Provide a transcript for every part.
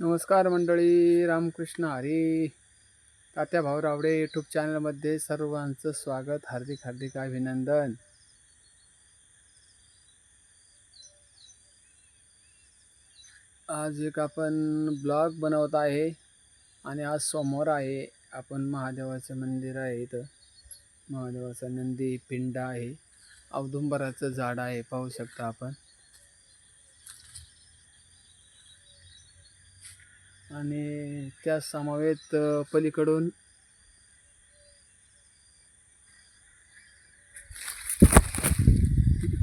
नमस्कार मंडळी रामकृष्ण हरी. तात्या भाऊ रावडे यूट्यूब चॅनलमध्ये सर्वांचं स्वागत हार्दिक हार्दिक अभिनंदन. आज एक आपण ब्लॉग बनवत आहे आणि आज सोमवार आहे. आपण महादेवाचं मंदिर आहे इथं. महादेवाचा नंदी पिंड आहे. औदुंबराचं झाड आहे पाहू शकता आपण. आणि त्या समावेत पलीकडून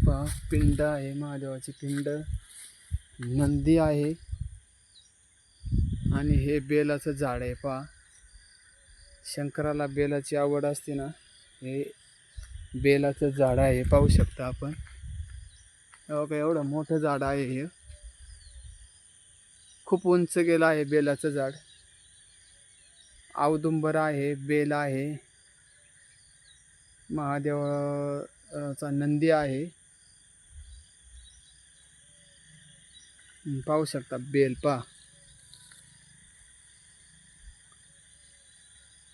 पहा पिंड आहे महादेवाची पिंड. नंदी आहे. आणि हे बेलाचं झाड आहे पहा. शंकराला बेलाची आवड असते ना हे बेलाचं झाड आहे पाहू शकता आपण. एवढं मोठं झाड आहे हे. खूप उंच गेलं आहे बेलाचं झाड. औदुंबर आहे बेल आहे. महादेवाचा नंदी आहे. पाहू शकता बेल पा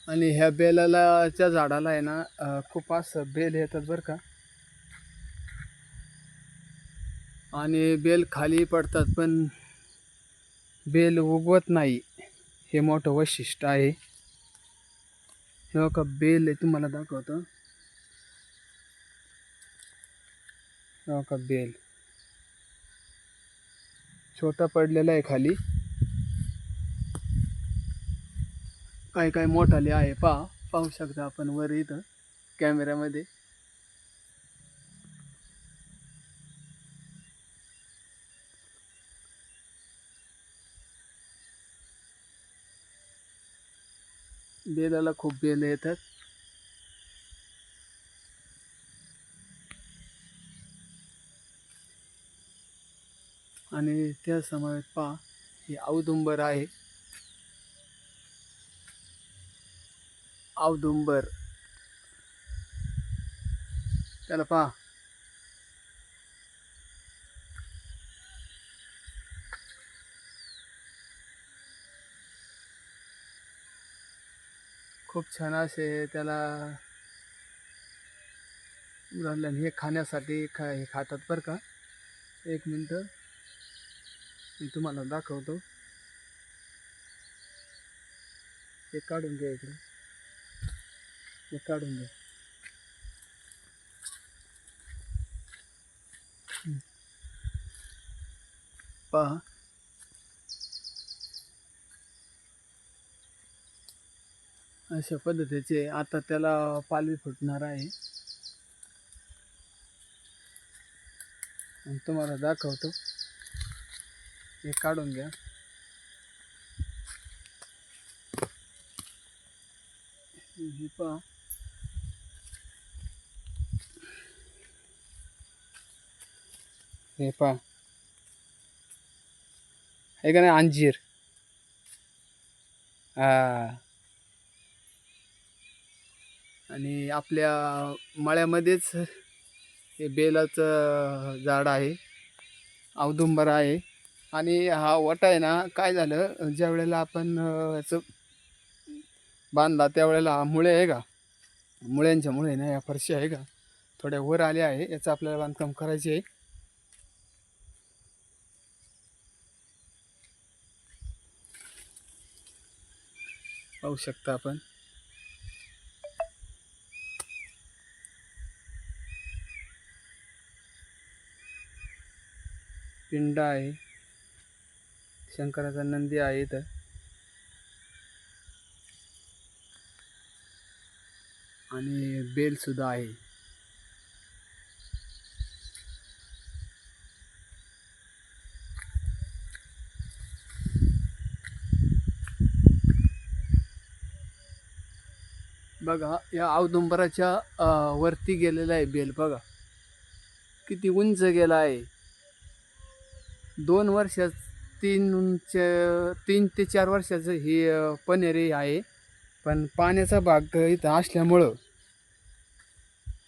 आणि ह्या बेलाच्या झाडाला आहे ना खूप असं बेल येतात बरं का. आणि बेल खाली पडतात पण बेल उगवत नाही हे मोठं वैशिष्ट्य आहे. हे बघा बेल आहे तुम्हाला दाखवतो. हे बघा बेल. छोटा पडलेला आहे खाली. काय काय मोठाले आहे पहा. पाहू शकता आपण वर इथं कॅमेऱ्यामध्ये बेलाला खूप बेल येतात. आणि त्या समवेत पहा हे औदुंबर आहे. औदुंबर. त्याला पहा खूप छान असे त्याला हे खाण्यासाठी खा हे खातात बरं का. एक मिनटं. मी तुम्हाला दाखवतो. हे काढून घ्या इकडे. हे काढून घ्या. पहा. अशा पद्धतीचे आता त्याला पालवी फुटणार आहे. आणि तुम्हाला दाखवतो. हे काढून घ्या. हे पहा. हे पहा. हे का नाही अंजीर? हा. आणि आपल्या मळ्यामध्येच हे बेलाचं झाड आहे. औदुंबर आहे. आणि हा वटा आहे ना काय झालं? ज्या वेळेला आपण याचं बांधला त्यावेळेला हा मुळे आहे का? मुळ्यांच्या मुळे ना या फरशी आहे का? थोड्या वर आल्या आहे. याचं आपल्याला बांधकाम करायचे आहे. पाहू शकता आपण. पिंड आहे. शंकराचा नंदी आहे इथं. आणि बेल सुद्धा आहे. बघा या औदुंबराच्या वरती गेलेला आहे बेल. बघा. किती उंच गेला आहे. दोन वर्षात तीन उंच तीन ते चार वर्षाचं ही अं, पनेरी आहे. पण पाण्याचा भाग इथं असल्यामुळं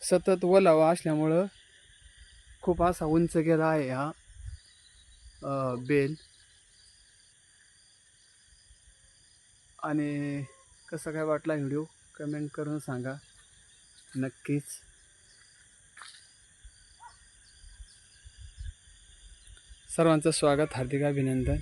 सतत ओलावा असल्यामुळं खूप असा उंच गेला आहे हा बेल. आणि कसा काय वाटला व्हिडिओ? कमेंट करून सांगा. नक्कीच. सर्वांचं स्वागत हार्दिक अभिनंदन.